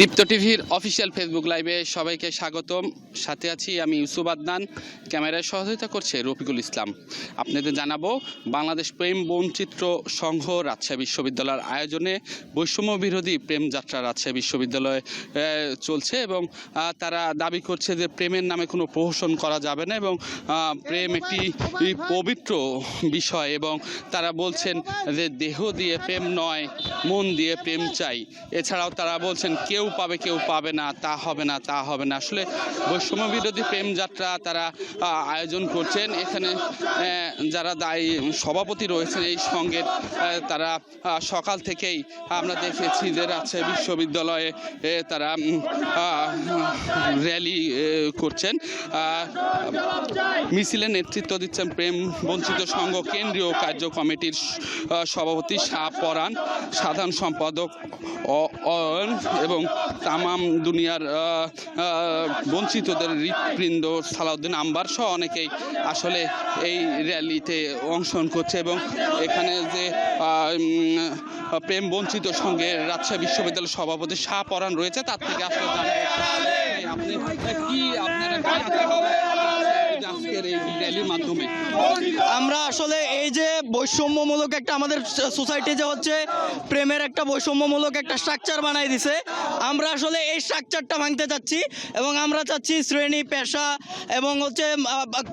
দীপ্ত টিভির official Facebook লাইভে সবাইকে স্বাগতম। সাথে আছি আমি ইউসুফ আদনান। ক্যামেরায় সহযোগিতা করছে রফিকুল ইসলাম। আপনাদের জানাব, বাংলাদেশ প্রেম বনচিত্র সংঘ রাজশাহী বিশ্ববিদ্যালয়ের আয়োজনে বৈষম্য বিরোধী প্রেম যাত্রা রাজশাহী বিশ্ববিদ্যালয়ে চলছে এবং তারা দাবি করছে যে প্রেমের নামে কোনো প্রহসন করা যাবে না এবং প্রেম একটি পবিত্র বিষয় এবং তারা বলছেন যে দেহ দিয়ে প্রেম নয়, মন দিয়ে প্রেম চাই। এছাড়াও তারা বলছেন কেউ পাবে, কেউ পাবে না, তা হবে না, তা হবে না। আসলে বৈষম্য বিরোধী প্রেম যাত্রা তারা আয়োজন করছেন। এখানে যারা দায়ী সভাপতি রয়েছেন এই সঙ্গে তারা সকাল থেকেই আমরা দেখেছি যে রাজশাহী বিশ্ববিদ্যালয়ে তারা র্যালি করছেন। মিছিলে নেতৃত্ব দিচ্ছেন প্রেম বঞ্চিত সংঘ কেন্দ্রীয় কার্য কমিটির সভাপতি শাহ পরাণ, সাধারণ সম্পাদক এবং তামাম দুনিয়ার বঞ্চিতদের হৃৎবৃন্দ সালাউদ্দিন আম্বার সহ অনেকেই আসলে এই র্যালিতে অংশগ্রহণ করছে এবং এখানে যে প্রেম বঞ্চিত সঙ্গে রাজশাহী বিশ্ববিদ্যালয়ের সভাপতি শাহ পরাণ রয়েছে, তার থেকে আসলে আপনি কি আপনারা আজকের এই র্যালির মাধ্যমে। আমরা আসলে এই যে বৈষম্যমূলক একটা আমাদের সোসাইটি যে হচ্ছে প্রেমের একটা বৈষম্যমূলক একটা স্ট্রাকচার বানাই দিছে, আমরা আসলে এই স্ট্রাকচারটা ভাঙতে চাচ্ছি এবং আমরা চাচ্ছি শ্রেণি, পেশা এবং হচ্ছে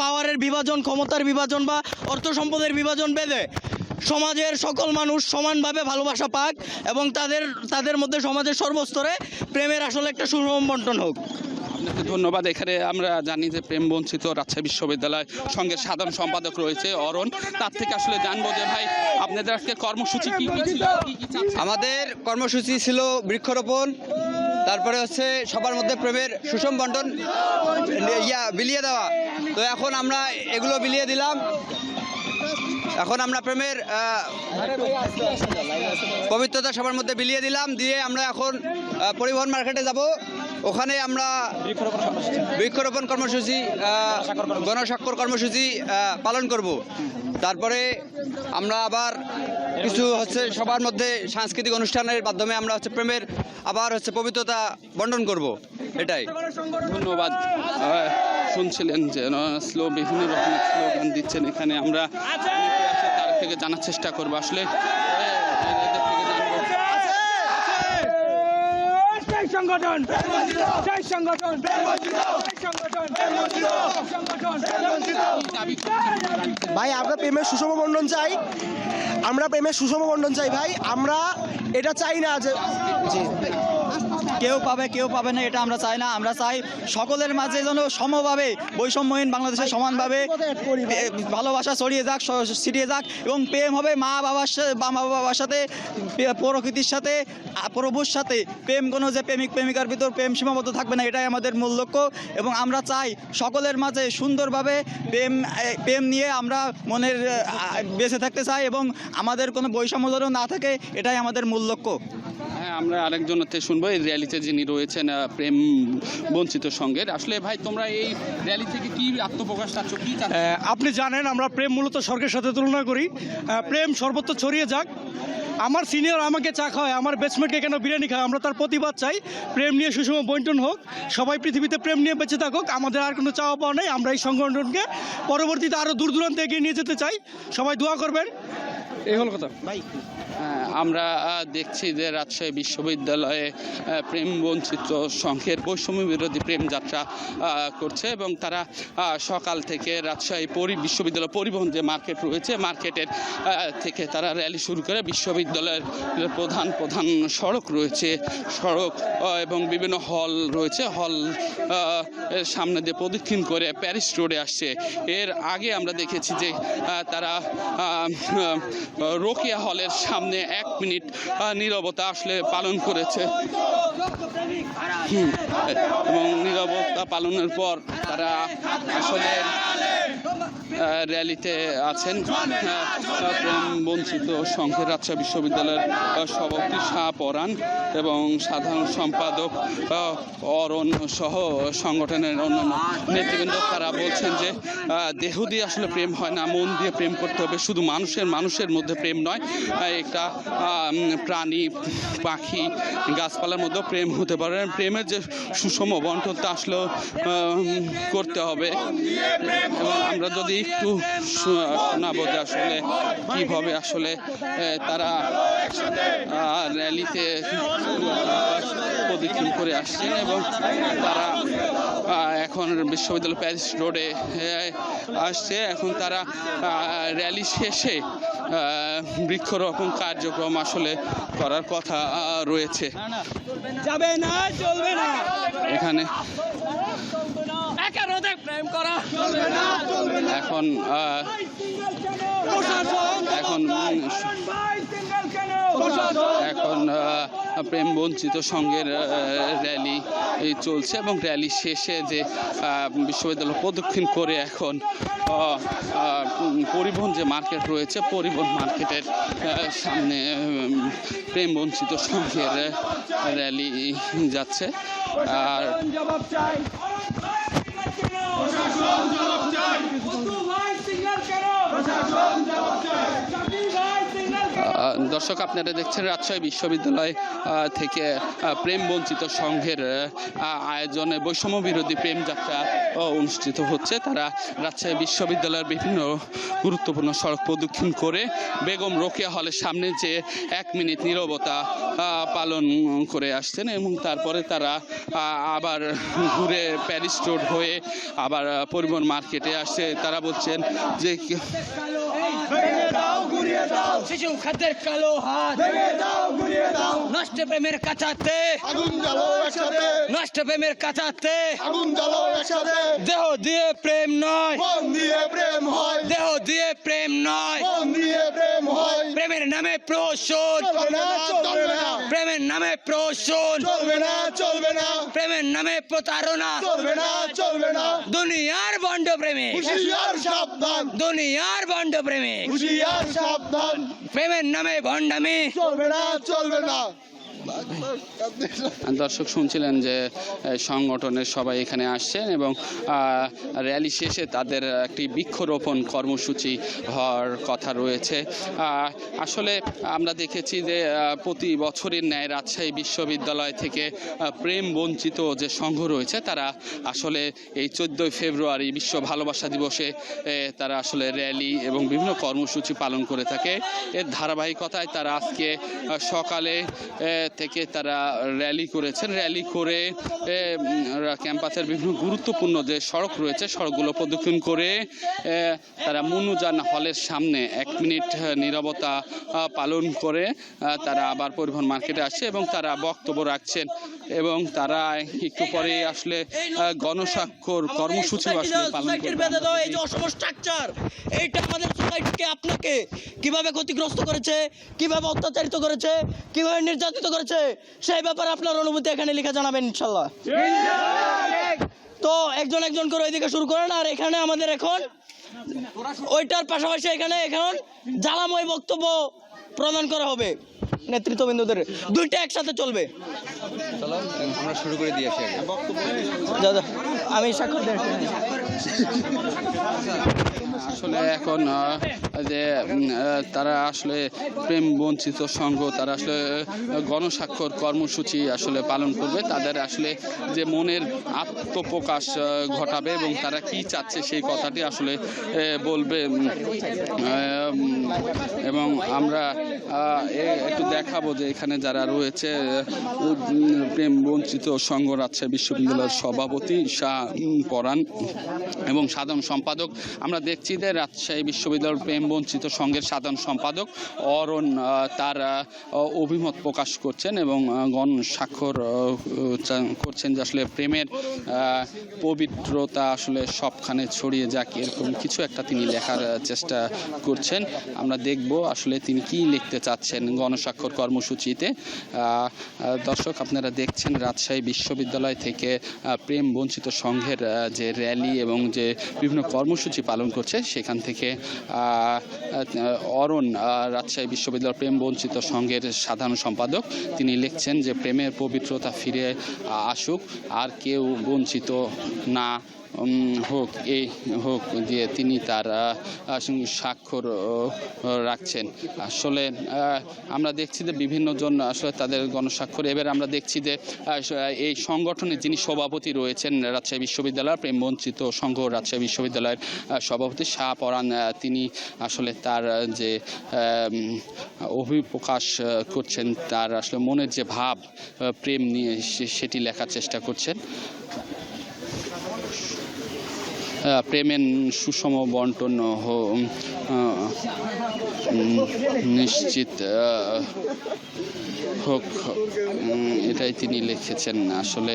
পাওয়ারের বিভাজন, ক্ষমতার বিভাজন বা অর্থ সম্পদের বিভাজন বেঁধে সমাজের সকল মানুষ সমানভাবে ভালোবাসা পাক এবং তাদের তাদের মধ্যে সমাজের সর্বস্তরে প্রেমের আসলে একটা সুষম বন্টন হোক। আপনাকে ধন্যবাদ। এখানে আমরা জানি যে প্রেম বঞ্চিত রাজশাহী বিশ্ববিদ্যালয় সঙ্গে সাধারণ সম্পাদক রয়েছে অরণ। তার থেকে আসলে জানব যে ভাই, আপনাদের আজকে কর্মসূচি কি কি ছিল? আমাদের কর্মসূচি ছিল বৃক্ষরোপণ, তারপরে হচ্ছে সবার মধ্যে প্রেমের সুষম বন্টন, ইয়া, বিলিয়ে দেওয়া। তো এখন আমরা এগুলো বিলিয়ে দিলাম। এখন আমরা প্রেমের পবিত্রতা সবার মধ্যে বিলিয়ে দিলাম। দিয়ে আমরা এখন পরিবহন মার্কেটে যাব। ওখানে আমরা বৃক্ষরোপণ কর্মসূচি গণস্বাক্ষর কর্মসূচি পালন করব। তারপরে আমরা আবার কিছু হচ্ছে সবার মধ্যে সাংস্কৃতিক অনুষ্ঠানের মাধ্যমে আমরা হচ্ছে প্রেমের আবার হচ্ছে পবিত্রতা বন্টন করব। এটাই। ধন্যবাদ। শুনছিলেন যে স্লো বিভিন্ন রকমের স্লোগান দিচ্ছেন। এখানে আমরা তার থেকে জানার চেষ্টা করব। আসলে আহ, এদের থেকে জানব জয় সংগঠন জয় সংগঠন জয় সংগঠন সংগঠন ভাই আমরা প্রেমের সুষম বন্ধন চাই। আমরা প্রেমের সুষম বন্ধন চাই ভাই। আমরা এটা চাই না যে কেউ পাবে কেউ পাবে না, এটা আমরা চাই না, আমরা চাই সকলের মাঝে যেন সমভাবে, বৈষম্যহীন বাংলাদেশে সমানভাবে ভালোবাসা ছড়িয়ে যাক ছিটিয়ে যাক এবং প্রেম হবে মা বাবার মা বাবার সাথে প্রকৃতির সাথে প্রভুর সাথে। প্রেম কোনো যে প্রেমিক, প্রেমিকার ভিতর প্রেম সীমাবদ্ধ থাকবে না, এটাই আমাদের মূল লক্ষ্য এবং আমরা চাই সকলের মাঝে সুন্দরভাবে প্রেম প্রেম নিয়ে আমরা মনের বেঁচে থাকতে চাই এবং আমাদের কোনো বৈষম্য যেন না থাকে, এটাই আমাদের মূল লক্ষ্য। আমরা আরেকজনের থেকে শুনব এই র্যালিতে যিনি রয়েছেন প্রেম বঞ্চিত সঙ্গের আসলে ভাই তোমরা এই র্যালি থেকে কি আত্মপ্রকাশ চাচ্ছ? কি আপনি জানেন আমরা প্রেম মূলত স্বর্গের সাথে তুলনা করি। প্রেম সর্বত্র ছড়িয়ে যাক। আমার সিনিয়র আমাকে চা খাওয়ায় আমার বেস্টমেটকে কেন বিরিয়ানি খায় আমরা তার প্রতিবাদ চাই। প্রেম নিয়ে সুষম বন্টন হোক সবাই পৃথিবীতে প্রেম নিয়ে বেঁচে থাকুক আমাদের আর কোনো চাওয়া পাওয়া নেই। আমরা এই সংগঠনকে পরবর্তীতে আরও দূর দূরান্তে এগিয়ে নিয়ে যেতে চাই। সবাই দোয়া করবেন। এই হল কথা। হ্যাঁ, আমরা দেখছি যে রাজশাহী বিশ্ববিদ্যালয়ে প্রেম বঞ্চিত সংঘের বৈষম্য বিরোধী প্রেম যাত্রা করছে এবং তারা সকাল থেকে রাজশাহী পরি, বিশ্ববিদ্যালয় পরিবহন যে মার্কেট রয়েছে, মার্কেটের থেকে তারা র্যালি শুরু করে। বিশ্ববিদ্যালয়ের প্রধান প্রধান সড়ক রয়েছে, সড়ক এবং বিভিন্ন হল রয়েছে। হল সামনে দিয়ে প্রদক্ষিণ করে প্যারিস রোডে আসছে। এর আগে আমরা দেখেছি যে তারা রোকেয়া হলের সামনে এক মিনিট নিরবতা আসলে পালন করেছে। এবং নিরবতা পালনের পর তারা আসলে র্যালিতে আছেন বঞ্চিত সংঘের রাজশাহী বিশ্ববিদ্যালয়ের সভাপতি শাহ পরাণ এবং সাধারণ সম্পাদক অরণ সহ সংগঠনের অন্যান্য নেতৃবৃন্দ তারা বলছেন যে দেহ দিয়ে আসলে প্রেম হয় না মন দিয়ে প্রেম করতে হবে শুধু মানুষের মানুষের মধ্যে প্রেম নয় একটা প্রাণী পাখি গাছপালার মধ্যে প্রেম হতে পারে প্রেমের যে সুষম বন্টনটা আসলেও আহ, করতে হবে। এবং আমরা যদি একটু শোনাবো যে আসলে কীভাবে আসলে তারা র্যালিতে প্রদক্ষিণ করে আসছেন এবং তারা এখন বিশ্ববিদ্যালয় প্যারিস রোডে আসছে। এখন তারা র্যালি শেষে বৃক্ষরোপণ কার্যক্রম আসলে করার কথা রয়েছে। যাবে না চলবে না। এখানে এখন আহ, এখন এখন আহ, প্রেম বঞ্চিত সংঘের র্যালি চলছে এবং র্যালি শেষে যে বিশ্ববিদ্যালয় প্রদক্ষিণ করে এখন পরিবহন যে মার্কেট রয়েছে পরিবহন মার্কেটের সামনে প্রেম বঞ্চিত সংঘের র্যালি যাচ্ছে। আর দর্শক আপনারা দেখছেন রাজশাহী বিশ্ববিদ্যালয় থেকে প্রেম বঞ্চিত সংঘের আয়োজনে বৈষম্য বিরোধী প্রেম যাত্রা অনুষ্ঠিত হচ্ছে। তারা রাজশাহী বিশ্ববিদ্যালয়ের বিভিন্ন গুরুত্বপূর্ণ সড়ক প্রদক্ষিণ করে বেগম রোকেয়া হলের সামনে যে এক মিনিট নিরবতা পালন করে আসছেন এবং তারপরে তারা আবার ঘুরে প্যারিস হয়ে আবার পরিবহন মার্কেটে আসছে। তারা বলছেন যে কি- শিশু খাদ্যের কালো হাত। নষ্ট প্রেমের কাছাতে আগুন জ্বালো একসাথে। নষ্ট প্রেমের কাছাতে আগুন জ্বালো একসাথে। দেহ দিয়ে প্রেম নয়। মন দিয়ে প্রেম হয়। দেহ দিয়ে প্রেম নয়। মন দিয়ে প্রেম হয়। প্রেমের নামে প্রশোধ চলবে না প্রেমের নামে প্রশোধ চলবে না চলবে না। প্রেমের নামে প্রতারণা। চলবে না চলবে না। দুনিয়ার বন্ড প্রেমে। দুনিয়ার বন্ড প্রেমে। সাবধান প্রেমের নামে ভণ্ডামি চলবে না চলবে না দর্শক শুনছিলেন যে সংগঠনের সবাই এখানে আসছেন এবং র্যালি শেষে তাদের একটি বৃক্ষরোপণ কর্মসূচি হওয়ার কথা রয়েছে। আসলে আমরা দেখেছি যে প্রতি বছরের ন্যায় রাজশাহী বিশ্ববিদ্যালয় থেকে প্রেম বঞ্চিত যে সংঘ রয়েছে, তারা আসলে এই চোদ্দোই ফেব্রুয়ারি বিশ্ব ভালোবাসা দিবসে তারা আসলে র্যালি এবং বিভিন্ন কর্মসূচি পালন করে থাকে। এর ধারাবাহিকতায় তারা আজকে সকালে থেকে তারা র্যালি করেছেন। র্যালি করে ক্যাম্পাসের বিভিন্ন গুরুত্বপূর্ণ যে সড়ক রয়েছে, সড়কগুলো প্রদক্ষিণ করে তারা মুনুজান হলের সামনে এক মিনিট নীরবতা পালন করে তারা আবার পরিবহন মার্কেটে আসছে এবং তারা বক্তব্য রাখছেন এবং তারা একটু পরে আসলে গণস্বাক্ষর কর্মসূচি আসলে পালন করবে। এই যে অসম স্ট্রাকচার এইটা আমাদের সোসাইটিকে আপনাকে কীভাবে ক্ষতিগ্রস্ত করেছে কীভাবে অত্যাচারিত করেছে কীভাবে নির্যাতিত করেছে সেই ব্যাপারে আপনার অনুভূতি এখানে লিখে জানাবেন ইনশাল্লাহ তো একজন একজন করে ওইদিকে শুরু করেন আর এখানে আমাদের এখন ওইটার পাশাপাশি এখানে এখন জ্বালাময় বক্তব্য প্রদান করা হবে নেতৃত্ববিন্দুদের দুইটা একসাথে চলবে আমরা শুরু করে দিয়ে আসি। আমি স্বাক্ষর আসছি। আসলে এখন যে তারা আসলে প্রেম বঞ্চিত সংঘ, তারা আসলে গণস্বাক্ষর কর্মসূচি আসলে পালন করবে। তাদের আসলে যে মনের আত্মপ্রকাশ ঘটাবে এবং তারা কি চাচ্ছে সেই কথাটি আসলে বলবে এবং আমরা একটু দেখাবো যে এখানে যারা রয়েছে প্রেম বঞ্চিত সংঘ রাজশাহী বিশ্ববিদ্যালয়ের সভাপতি শাহ পরাণ এবং সাধারণ সম্পাদক। আমরা দেখছি দেখছি রাজশাহী বিশ্ববিদ্যালয়ের প্রেম বঞ্চিত সংঘের সাধারণ সম্পাদক অরণ তার অভিমত প্রকাশ করছেন এবং গণ স্বাক্ষর করছেন যে আসলে প্রেমের পবিত্রতা আসলে সবখানে ছড়িয়ে যাক, এরকম কিছু একটা তিনি লেখার চেষ্টা করছেন। আমরা দেখব আসলে তিনি কি লিখতে চাচ্ছেন গণস্বাক্ষর কর্মসূচিতে। দর্শক, আপনারা দেখছেন রাজশাহী বিশ্ববিদ্যালয় থেকে প্রেম বঞ্চিত সংঘের যে র্যালি এবং যে বিভিন্ন কর্মসূচি পালন করছে সেখান থেকে অরণ রাজশাহী বিশ্ববিদ্যালয় প্রেম বঞ্চিত সংঘের সাধারণ সম্পাদক। তিনি লিখছেন যে, প্রেমের পবিত্রতা ফিরে আসুক, আর কেউ বঞ্চিত না হোক, এই হোক দিয়ে তিনি তার স্বাক্ষর রাখছেন। আসলে আমরা দেখছি যে বিভিন্ন জন আসলে তাদের গণস্বাক্ষর। এবার আমরা দেখছি যে এই সংগঠনে যিনি সভাপতি রয়েছেন রাজশাহী বিশ্ববিদ্যালয়ের প্রেম বঞ্চিত সংঘ রাজশাহী বিশ্ববিদ্যালয়ের সভাপতি শাহ পরাণ তিনি আসলে তার যে অভিপ্রকাশ করছেন, তার আসলে মনের যে ভাব প্রেম নিয়ে সেটি লেখার চেষ্টা করছেন। প্রেমের সুষম বন্টন নিশ্চিত হোক এটাই তিনি লিখেছেন। আসলে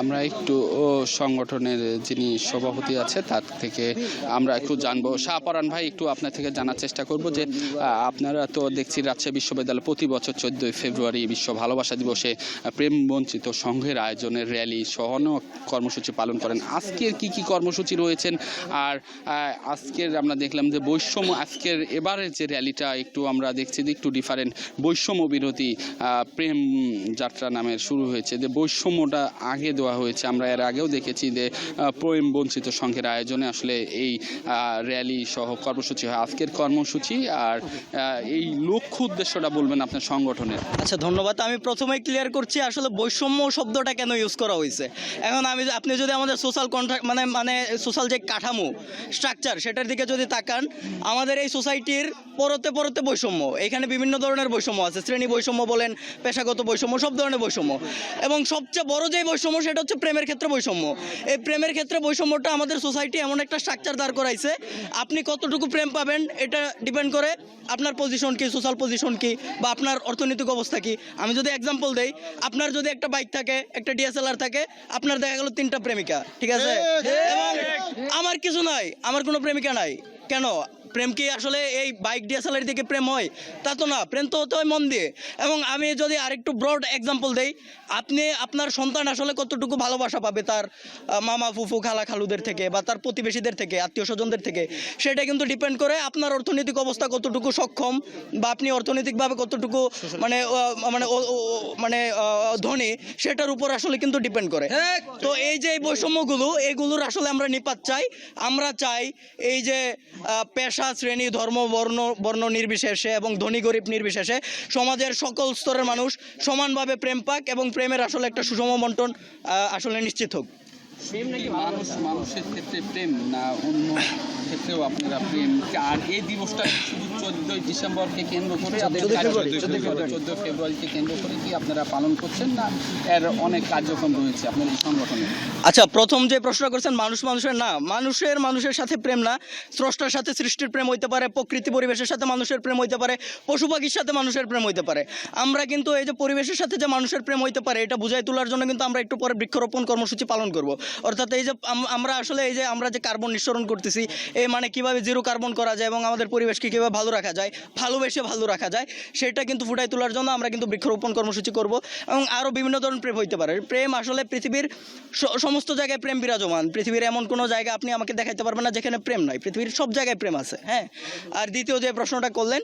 আমরা একটু সংগঠনের যিনি সভাপতি আছে, তার থেকে আমরা একটু জানব। শাহপরান ভাই, একটু আপনার থেকে জানার চেষ্টা করব যে আপনারা তো দেখছি রাজশাহী বিশ্ববিদ্যালয় প্রতি বছর চোদ্দোই ফেব্রুয়ারি বিশ্ব ভালোবাসা দিবসে প্রেম বঞ্চিত সংঘের আয়োজনের র্যালি সহ অনেক কর্মসূচি পালন করেন। আজকের কি কি কর্মসূচি রয়েছেন? আর আজকের আমরা দেখলাম যে বৈষম্য, আজকের এবারের যে র্যালিটা একটু আমরা দেখছি যে একটু ডিফারেন্ট বৈষম্য বিরোধী প্রেম যাত্রা নামের শুরু হয়েছে। যে বৈষম্যটা আগে দেওয়া হয়েছে। আমরা এর আগেও দেখেছি যে প্রেম বঞ্চিত সংঘের আয়োজনে আসলে এই র্যালি সহ কর্মসূচি হয়। আজকের কর্মসূচি আর এই লক্ষ্য উদ্দেশ্যটা বলবেন আপনার সংগঠনের। আচ্ছা ধন্যবাদ। আমি প্রথমেই ক্লিয়ার করছি আসলে বৈষম্য শব্দটা কেন ইউজ করা হয়েছে? এখন আমি আপনি যদি আমাদের সোশ্যাল কন্ট্রাক্ট মানে মানে সোশ্যাল যে কাঠামো স্ট্রাকচার সেটার দিকে যদি তাকান, আমাদের এই সোসাইটির পরতে পরতে বৈষম্য। এখানে বিভিন্ন ধরনের বৈষম্য আছে। শ্রেণি বৈষম্য বলেন, পেশাগত বৈষম্য, সব ধরনের বৈষম্য। এবং সবচেয়ে বড় যে বৈষম্য, সেটা হচ্ছে প্রেমের ক্ষেত্রে বৈষম্য। এই প্রেমের ক্ষেত্রে বৈষম্যটা আমাদের সোসাইটি এমন একটা স্ট্রাকচার দাঁড় করাইছে। আপনি কতটুকু প্রেম পাবেন এটা ডিপেন্ড করে আপনার পজিশন কি সোশ্যাল পজিশন কি বা আপনার অর্থনৈতিক অবস্থা কি। আমি যদি এক্সাম্পল দেই আপনার যদি একটা বাইক থাকে একটা ডিএসএলআর থাকে আপনার দেখা গেল তিনটা প্রেমিকা ঠিক আছে? এবং আমার কিছু নাই আমার কোনো প্রেমিকা নাই। কেন? প্রেম কি আসলে এই বাইক ডিএসএলআর দিকে প্রেম হয়? তা তো না প্রেম তো হতে হয় মন দিয়ে। এবং আমি যদি আরেকটু ব্রড এক্সাম্পল দেই আপনি আপনার সন্তান আসলে কতটুকু ভালোবাসা পাবে তার মামা ফুফু খালা খালুদের থেকে বা তার প্রতিবেশীদের থেকে আত্মীয় স্বজনদের থেকে সেটা কিন্তু ডিপেন্ড করে আপনার অর্থনৈতিক অবস্থা কতটুকু সক্ষম বা আপনি অর্থনৈতিকভাবে কতটুকু মানে মানে মানে ধনী সেটার উপর আসলে কিন্তু ডিপেন্ড করে। তো এই যে এই বৈষম্যগুলো এগুলোর আসলে আমরা নিপাত চাই। আমরা চাই এই যে আহ, পেশা শ্রেণি, ধর্ম, বর্ণ বর্ণ নির্বিশেষে এবং ধনী, গরিব নির্বিশেষে সমাজের সকল স্তরের মানুষ সমানভাবে প্রেম পাক এবং প্রেমের আসলে একটা সুষম বন্টন আসলে নিশ্চিত হোক। মানুষ মানুষের ক্ষেত্রে প্রেম না অন্য ক্ষেত্রেও আপনারা প্রেম। আর এই দিবসটা শুধু চোদ্দই ডিসেম্বরকে কেন্দ্র করে চোদ্দ ফেব্রুয়ারিকে কেন্দ্র করে কি আপনারা পালন করছেন না এর অনেক কার্যক্রম রয়েছে আপনার এই সংগঠনে? আচ্ছা প্রথম যে প্রশ্ন করছেন মানুষ মানুষের না মানুষের মানুষের সাথে প্রেম না স্রষ্টার সাথে সৃষ্টির প্রেম হইতে পারে প্রকৃতি পরিবেশের সাথে মানুষের প্রেম হইতে পারে পশু পাখির সাথে মানুষের প্রেম হইতে পারে। আমরা কিন্তু এই যে পরিবেশের সাথে যে মানুষের প্রেম হইতে পারে এটা বুঝাই তোলার জন্য কিন্তু আমরা একটু পরে বৃক্ষরোপণ কর্মসূচি পালন করব। অর্থাৎ এই যে আমরা আসলে এই যে আমরা যে কার্বন নিঃসরণ করতেছি এই মানে কীভাবে জিরো কার্বন করা যায় এবং আমাদের পরিবেশকে কীভাবে ভালো রাখা যায়, ভালোবেসে ভালো রাখা যায়, সেটা কিন্তু ফুটাই তোলার জন্য আমরা কিন্তু বৃক্ষরোপণ কর্মসূচি করব এবং আরও বিভিন্ন ধরনের প্রেম হইতে পারে। প্রেম আসলে পৃথিবীর সমস্ত জায়গায় প্রেম বিরাজমান। পৃথিবীর এমন কোনো জায়গা আপনি আমাকে দেখাইতে পারবেন না যেখানে প্রেম নাই। পৃথিবীর সব জায়গায় প্রেম আছে হ্যাঁ? আর দ্বিতীয় যে প্রশ্নটা করলেন,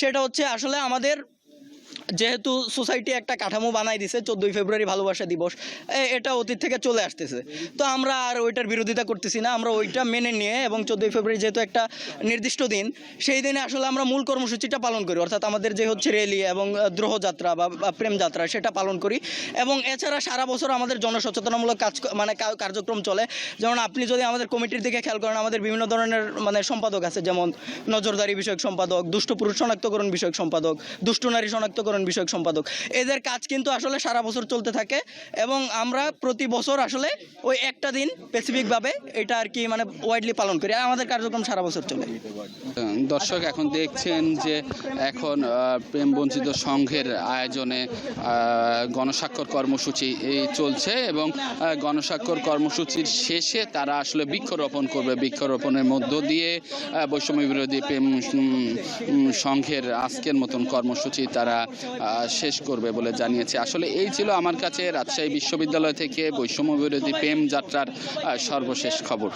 সেটা হচ্ছে আসলে আমাদের যেহেতু সোসাইটি একটা কাঠামো বানাই দিছে, চোদ্দোই ফেব্রুয়ারি ভালোবাসা দিবস এটা অতীত থেকে চলে আসতেছে। তো আমরা আর ওইটার বিরোধিতা করতেছি না, আমরা ওইটা মেনে নিয়ে এবং চোদ্দোই ফেব্রুয়ারি যেহেতু একটা নির্দিষ্ট দিন, সেই দিনে আসলে আমরা মূল কর্মসূচিটা পালন করি, অর্থাৎ আমাদের যে হচ্ছে রেলি এবং দ্রোহযাত্রা বা বা প্রেম যাত্রা, সেটা পালন করি। এবং এছাড়া সারা বছর আমাদের জনসচেতনামূলক কাজ মানে কার্যক্রম চলে। যেমন আপনি যদি আমাদের কমিটির দিকে খেয়াল করেন, আমাদের বিভিন্ন ধরনের মানে সম্পাদক আছে, যেমন নজরদারি বিষয়ক সম্পাদক, দুষ্ট পুরুষ শনাক্তকরণ বিষয়ক সম্পাদক, দুষ্ট নারী শনাক্তকরণ বিষয়ক সম্পাদক। এদের কাজ কিন্তু আসলে সারা বছর চলতে থাকে এবং আমরা প্রতি বছর আসলে ওই একটা দিন স্পেসিফিকভাবে এটা আর কি মানে ওয়াইডলি পালন করি। আমাদের কার্যক্রম সারা বছর চলে। দর্শক, এখন দেখছেন যে এখন প্রেম বঞ্চিত সংঘের আয়োজনে গণস্বাক্ষর কর্মসূচি এই চলছে এবং গণস্বাক্ষর কর্মসূচির শেষে তারা আসলে বৃক্ষরোপণ করবে। বৃক্ষরোপণের মধ্য দিয়ে বৈষম্য বিরোধী প্রেম সংঘের আজকের মতন কর্মসূচি তারা শেষ করবে বলে জানিয়েছে। আসলে এই ছিল আমার কাছে রাজশাহী বিশ্ববিদ্যালয় থেকে বৈষম্য বিরোধী প্রেম যাত্রার সর্বশেষ খবর।